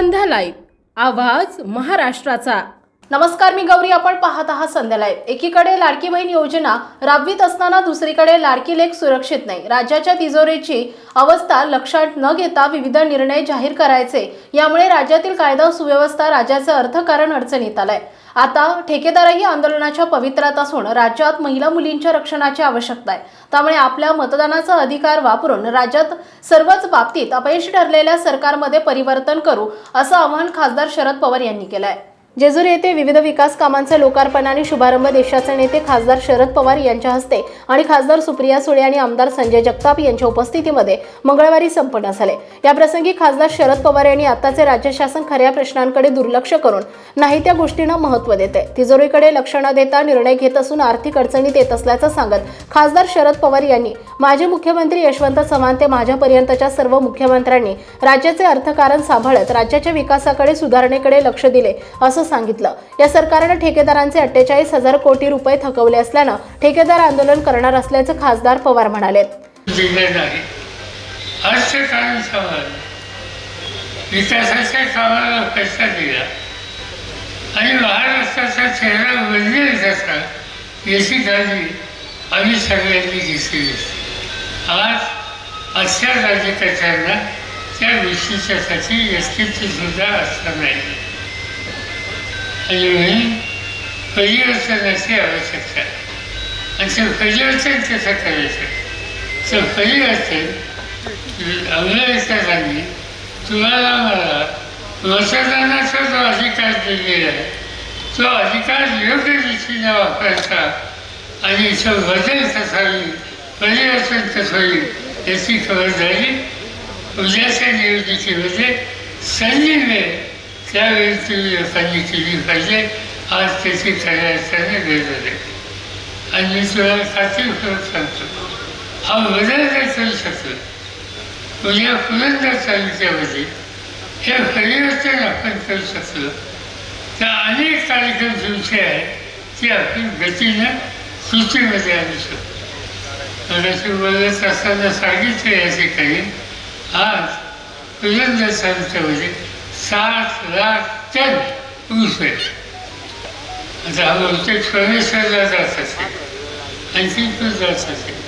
संध्या live. आवाज महाराष्ट्राचा. नमस्कार मी गौरी. आपण पाहत आहात संध्या लाईव्ह. एकीकडे लाडकी बहीण योजना राबवित असताना दुसरीकडे लाडकी लेख सुरक्षित नाही. राज्याच्या तिजोरीची अवस्था लक्षात न घेता विविध निर्णय जाहीर करायचे. यामुळे राज्यातील कायदा सुव्यवस्था राज्याचं अर्थकारण अडचणीत आलंय. आता ठेकेदारही आंदोलनाच्या पवित्रात असून राज्यात महिला मुलींच्या रक्षणाची आवश्यकता आहे. त्यामुळे आपल्या मतदानाचा अधिकार वापरून राज्यात सर्वच बाबतीत अपयशी ठरलेल्या सरकारमध्ये परिवर्तन करू असं आवाहन खासदार शरद पवार यांनी केलं आहे जेजुरी येथे विविध विकास कामांचे लोकार्पण आणि शुभारंभ देशाचे नेते खासदार शरद पवार यांच्या हस्ते आणि खासदार सुप्रिया सुळे आणि आमदार संजय जगताप यांच्या उपस्थितीमध्ये मंगळवारी संपन्न झाले. याप्रसंगी खासदार शरद पवार यांनी आताचे राज्य शासन खऱ्या प्रश्नांकडे दुर्लक्ष करून नाही त्या गोष्टींना महत्त्व देते. तिजोरीकडे लक्ष न देता निर्णय घेत असून आर्थिक अडचणीत येत असल्याचं सांगत खासदार शरद पवार यांनी माजी मुख्यमंत्री यशवंत चव्हाण ते माझ्यापर्यंतच्या सर्व मुख्यमंत्र्यांनी राज्याचे अर्थकारण सांभाळत राज्याच्या विकासाकडे सुधारणेकडे लक्ष दिले असं सांगितलं. या सरकारनं ठेकेदारांचे अठ्ठेचाळीस हजार कोटी रुपये थकवले असल्यानं ठेकेदार आंदोलन करणार असल्याचं खासदार पवार म्हणाले. विकासाच्या कामाला पैसा दिला. आणि महाराष्ट्राचा चेहरा बदलेल कसा याची काळजी आम्ही सगळ्यांनी घेतली आज अशा राज्यकर्त्यांना त्या विशेषासाठी अस्तित्व सुद्धा असणार नाही. आणि म्हणून आवश्यकता आहे आणि ते परिवर्तन कसं करायचं तर परिवर्तन अंगलेकरांनी तुम्हाला मला मतदानाचा जो अधिकार दिलेला आहे तो अधिकार योग्य रीतीने वापरायचा आणि तो बदल कसा होईल परिवर्तन कसं होईल याची खबरदारी उद्याच्या निवडणुकीमध्ये संधी मिळेल त्यावेळी तुम्ही लोकांनी केली पाहिजे आज त्याची खऱ्या अर्थाने गरज आहे आणि मी तुम्हाला फरक सांगतो हा बदल जर करू शकलो उद्या पुरंदर तालुक्यामध्ये हे परिवर्तन आपण करू शकलो तर अनेक कार्यक्रम तुमचे आहेत ते आपण गतीनं कृतीमध्ये आणू शकतो मगाशी बोलत असताना सांगितलं या ठिकाणी आज पुरंदर तालुक्यामध्ये सात लाख टन ऊस आहे. आता हा बहुतेक परमेश्वरला जात असेल. आणखी पण जात असेल.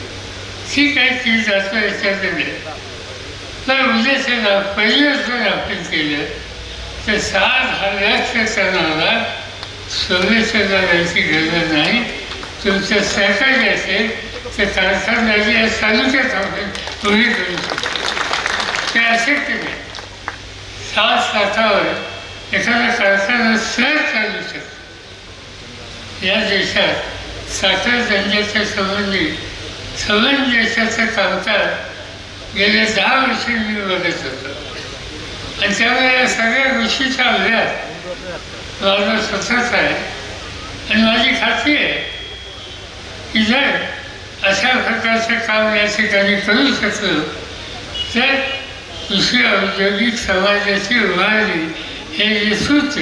ठीक आहे ती जातो याच्यात नाही पण पहिलं जर आपण केलं तर सात हजार टनाला सोमेश्वरला जायची गरज नाही. तुमचं सहकार्य असेल तर कारखानदारी या तालुक्यात आपण तुम्ही करू शकता ते अशक्य नाही सात लाखावर एखादा कारखाना सहज चालू शकतो. या देशात साखर धंद्याच्या संबंधी समंजसाचं कामकाज गेल्या दहा वर्ष मी बघत होतो. आणि त्यामुळे या सगळ्या गोष्टीचा अभ्यास माझा स्वतःच आहे. आणि माझी खात्री आहे की जर अशा प्रकारचं काम या ठिकाणी करू शकलो तर दुसरी औद्योगिक समाजाची उभारणी हे जे सूत्र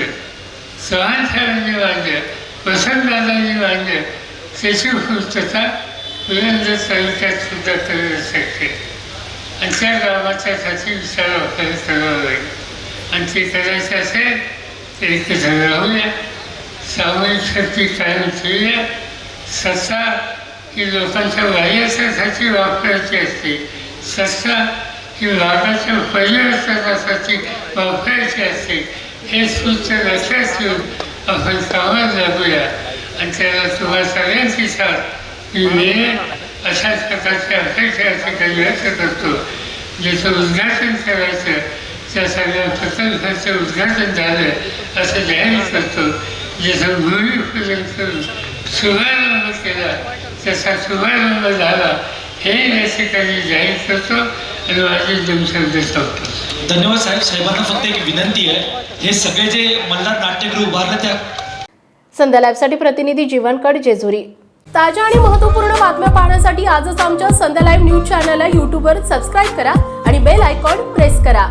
चव्हाण बांधलं वसंतदादांनी बांधलं त्याची पूर्तता पुरंदर तालुक्यात सुद्धा करू शकते. आणि त्या गावाच्यासाठी विचार आपल्याला करावा लागेल आणि ते करायचं असेल तर एकत्र राहूया. सामूहिक शक्ती कायम ठेवूया. सत्ता ही लोकांच्या वाह्यासाठी वापरायची असते. सत्ता की रागाच्या पहिल्या परिवर्तनासाठी वापरायची असते हे सूचन लक्षात आपण कामात लागूया आणि त्याला तुम्हा सगळ्यांची साथ मी मिळेल अशाच प्रकारची अपेक्षा असे काही व्यक्त करतो ज्याचं उद्घाटन करायचं त्या सगळ्या प्रकल्पाचं उद्घाटन झालं असं जाहीर करतो. ज्याचं भूमिपूजन करून शुभारंभ केला त्याचा शुभारंभ झाला हे या ठिकाणी जाहीर करतो. आणि माझे दोन शब्द संपतो धन्यवाद साहेब. साहेबांना फक्त एक विनंती आहे. हे सगळे जे मल्हार नाट्यगृह उभारलं त्या संध्या लाईव्हसाठी प्रतिनिधी जीवनकड जेजुरी. ताज्या आणि महत्त्वपूर्ण बातम्या पाहण्यासाठी आजच आमच्या संध्या लाईव्ह न्यूज चॅनलला यूट्यूबवर सबस्क्राईब करा आणि बेल आयकॉन प्रेस करा.